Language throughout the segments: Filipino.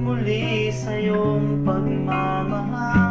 muli sa iyong pagmamahal.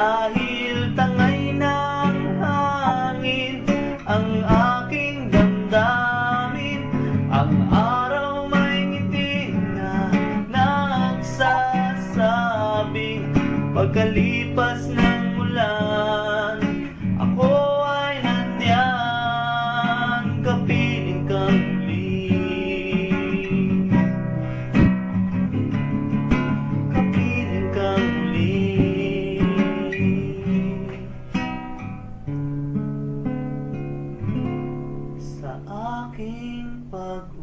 Dahil tangay ng hangin Ang aking damdamin. Ang araw may na Nagsasabing Pagkalipas aking pag